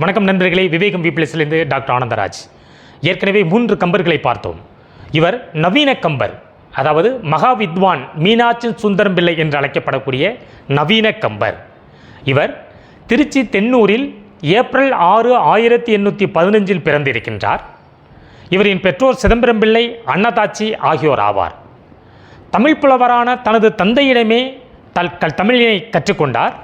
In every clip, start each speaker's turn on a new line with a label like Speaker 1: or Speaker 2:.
Speaker 1: வணக்கம் நண்பர்களே விவேகம் வீப்ளஸிலிருந்து டாக்டர் ஆனந்தராஜ். ஏற்கனவே மூன்று கம்பர்களை பார்த்தோம். இவர் நவீன கம்பர் அதாவது மகா வித்வான் மீனாட்சி சுந்தரம் பிள்ளை என்று அழைக்கப்படக்கூடிய நவீன கம்பர். இவர் திருச்சி தென்னூரில் ஏப்ரல் ஆறு ஆயிரத்தி எண்ணூற்றி பதினஞ்சில் பிறந்திருக்கின்றார். இவரின் பெற்றோர் சிதம்பரம் பிள்ளை அன்னதாச்சி ஆகியோர் ஆவார். தமிழ் புலவரான தனது தந்தையிடமே தல் தமிழினை கற்றுக்கொண்டார்.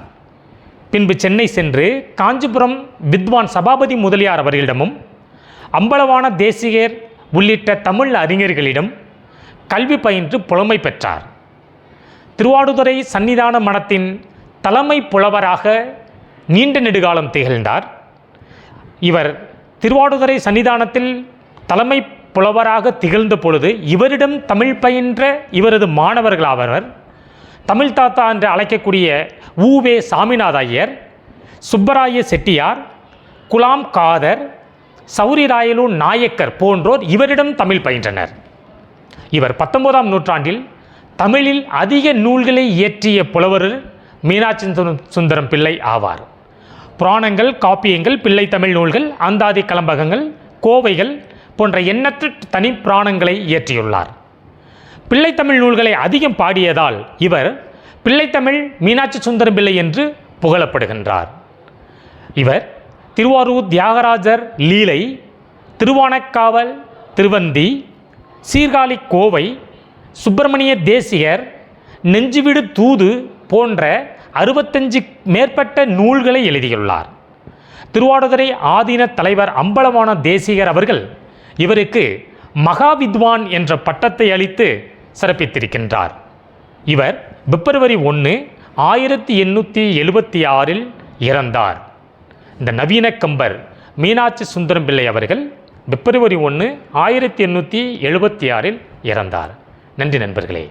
Speaker 1: பின்பு சென்னை சென்று காஞ்சிபுரம் வித்வான் சபாபதி முதலியார் அவர்களிடமும் அம்பலவான தேசிகர் உள்ளிட்ட தமிழ் அறிஞர்களிடம் கல்வி பயின்று புலமை பெற்றார். திருவாடுதுறை சன்னிதான மடத்தின் தலைமை புலவராக நீண்ட நெடுகாலம் திகழ்ந்தார். இவர் திருவாடுதுறை சன்னிதானத்தில் தலைமை புலவராக திகழ்ந்த பொழுது இவரிடம் தமிழ் பயின்ற இவரது மாணவர்களாவர். தமிழ் தாத்தா என்று அழைக்கக்கூடிய ஊவே சாமிநாத ஐயர் சுப்பராய செட்டியார் குலாம் காதர் சௌரிராயலு நாயக்கர் போன்றோர் இவரிடம் தமிழ் பயின்றனர். இவர் பத்தொன்பதாம் நூற்றாண்டில் தமிழில் அதிக நூல்களை இயற்றிய புலவர் மீனாட்சி சுந்தரம் சுந்தரம் பிள்ளை ஆவார். புராணங்கள் காப்பியங்கள் பிள்ளை தமிழ் நூல்கள் அந்தாதி கலம்பகங்கள் கோவைகள் போன்ற எண்ணற்ற தனி புராணங்களை இயற்றியுள்ளார். பிள்ளைத்தமிழ் நூல்களை அதிகம் பாடியதால் இவர் பிள்ளைத்தமிழ் மீனாட்சி சுந்தரம் பிள்ளை என்று புகழப்படுகின்றார். இவர் திருவாரூர் தியாகராஜர் லீலை திருவானக்காவல் திருவந்தி சீர்காழி கோவை சுப்பிரமணிய தேசிகர் நெஞ்சுவிடு தூது போன்ற அறுபத்தஞ்சு மேற்பட்ட நூல்களை எழுதியுள்ளார். திருவாடுதுறை ஆதீன தலைவர் அம்பலவான தேசிகர் அவர்கள் இவருக்கு மகாவித்வான் என்ற பட்டத்தை அளித்து சிறப்பித்திருக்கின்றார். இவர் பிப்ரவரி ஒன்று ஆயிரத்தி எண்ணூற்றி எழுபத்தி ஆறில் இறந்தார். இந்த நவீன கம்பர் மீனாட்சி சுந்தரம் பிள்ளை அவர்கள் பிப்ரவரி ஒன்று ஆயிரத்தி எண்ணூற்றி எழுபத்தி ஆறில் இறந்தார். நன்றி நண்பர்களே.